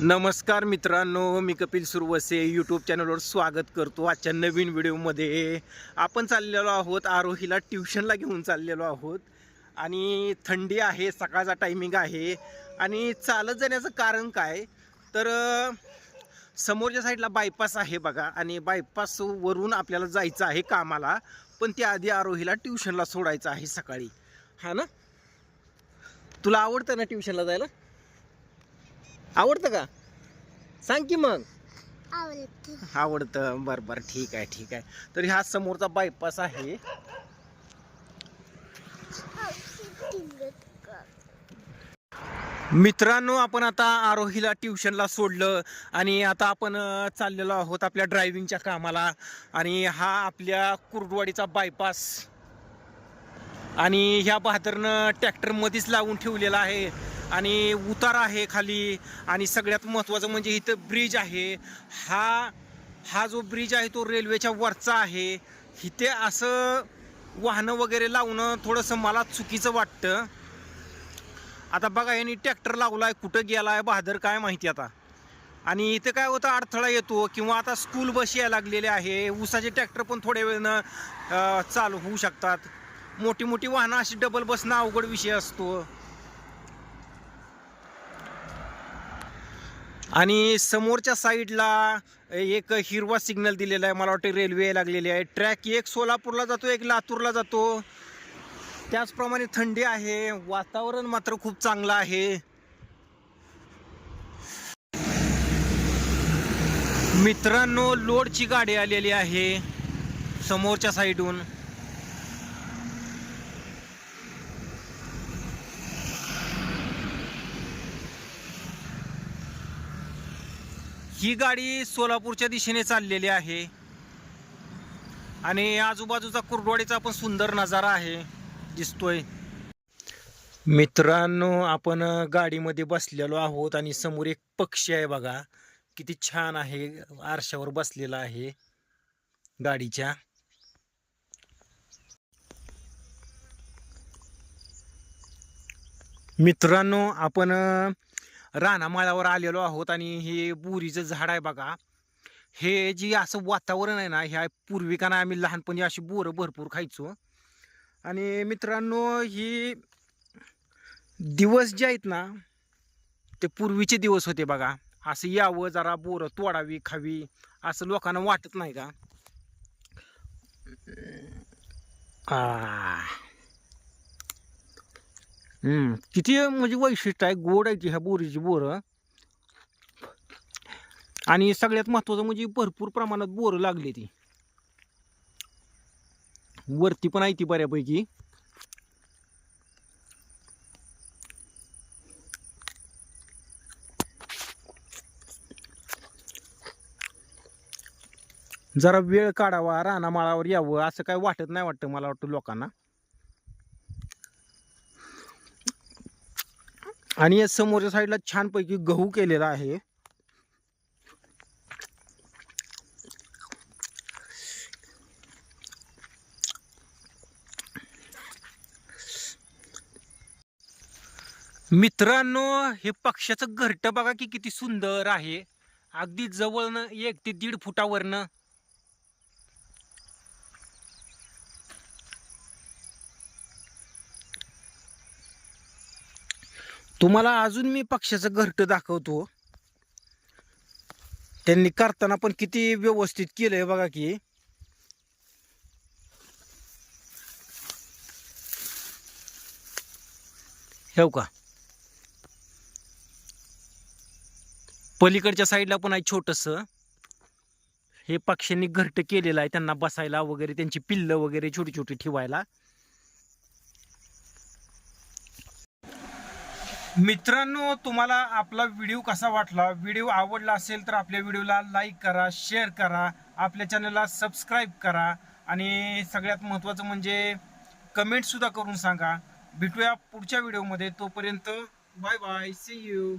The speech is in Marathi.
नमस्कार मित्रांनो मी कपिल सुरवसे यूट्यूब चॅनलवर स्वागत करतो आजच्या नवीन व्हिडिओमध्ये आपण चाललेलो आहोत आरोहीला ट्युशनला घेऊन चाललेलो आहोत. आणि थंडी आहे सकाळचा टायमिंग आहे. आणि चालत जाण्याचं कारण काय? तर समोरच्या साईडला बायपास आहे बघा. आणि बायपासवरून आपल्याला जायचं आहे कामाला. पण त्याआधी आरोहीला ट्युशनला सोडायचं आहे सकाळी. हा ना? तुला आवडतं ना ट्युशनला जायला? आवडतं का? सांग की मग. आवडते. बरं बरं. ठीक आहे ठीक आहे. तर ह्या समोरचा बायपास आहे. मित्रांनो आपण आता आरोहीला ट्युशनला सोडलं आणि आता आपण चाललेलो आहोत आपल्या ड्रायव्हिंगच्या कामाला. आणि हा आपल्या कुर्डवाडीचा बायपास आणि ह्या बहादरनं ट्रॅक्टरमध्येच लावून ठेवलेला आहे. आणि उतार आहे खाली. आणि सगळ्यात महत्त्वाचं म्हणजे इथं ब्रिज आहे. हा हा जो ब्रिज आहे तो रेल्वेच्या वरचा आहे. इथे असं वाहनं वगैरे लावणं थोडंसं मला चुकीचं वाटतं. आता बघा यांनी ट्रॅक्टर आहे कुठं गेला आहे बहादर काय माहिती आता. आणि इथे काय होतं अडथळा येतो किंवा आता स्कूल बस यायला लागलेले आहे. ऊसाचे ट्रॅक्टर पण थोड्या वेळनं चालू होऊ शकतात. मोठी मोठी वाहनं अशी डबल बसणं अवघड विषय असतो. आणि समोरच्या साईडला एक हिरवा सिग्नल दिलेला आहे मला वाटतं रेल्वे लागलेली आहे. ट्रॅक एक सोलापूरला जातो एक लातूरला जातो. त्याचप्रमाणे थंडी आहे वातावरण मात्र खूप चांगलं आहे. मित्रांनो लोडची गाडी आलेली आहे समोरच्या साईडून ही गाडी सोलापूरच्या दिशेने चाललेली आहे. आणि आजूबाजूचा कुर्डवाडीचा पण सुंदर नजारा आहे दिसतोय. मित्रांनो आपण गाडीमध्ये बसलेलो आहोत आणि समोर एक पक्षी आहे बघा. किती छान आहे आरशावर बसलेला आहे गाडीच्या. मित्रांनो आपण रानामाळावर आलेलो आहोत आणि हे बोरीचं झाड आहे बघा. हे जी असं वातावरण आहे ना ह्या पूर्विकांना आम्ही लहानपणी अशी बोरं भरपूर खायचो. आणि मित्रांनो ही दिवस जे आहेत ना ते पूर्वीचे दिवस होते बघा. असं यावं जरा बोरं तोडावी खावी असं लोकांना वाटत नाही का? आ. किती म्हणजे वैशिष्ट्य आहे? गोड आहे ती ह्या बोरीची बोरं. आणि सगळ्यात महत्वाचं म्हणजे भरपूर प्रमाणात बोरं लागली ती. वरती पण आहे ती बऱ्यापैकी. जरा वेळ काढावा रानामाळावर यावं असं काय वाटत नाही वाटतं मला वाटतं लोकांना. आणि या समोरच्या साईडला छानपैकी गहू केलेला आहे. मित्रांनो हे पक्ष्याचं घरटं बघा की किती सुंदर आहे. अगदी जवळनं एक ते दीड फुटावरनं तुम्हाला अजून मी पक्ष्याचं घरटं दाखवतो. त्यांनी करताना पण किती व्यवस्थित केलंय बघा की. हो का? पलीकडच्या साईडला पण आहे छोटस. हे पक्ष्यांनी घरट केलेलं आहे त्यांना बसायला वगैरे त्यांची पिल्लं वगैरे छोटी छोटी ठेवायला. मित्रांनो तुम्हाला आपला व्हिडिओ कसा वाटला? व्हिडिओ आवडला असेल तर आपल्या व्हिडिओला लाईक करा शेअर करा आपल्या चॅनलला सबस्क्राईब करा आणि सगळ्यात महत्त्वाचं म्हणजे कमेंटसुद्धा करून सांगा. भेटूया पुढच्या व्हिडिओमध्ये तोपर्यंत बाय बाय सी यू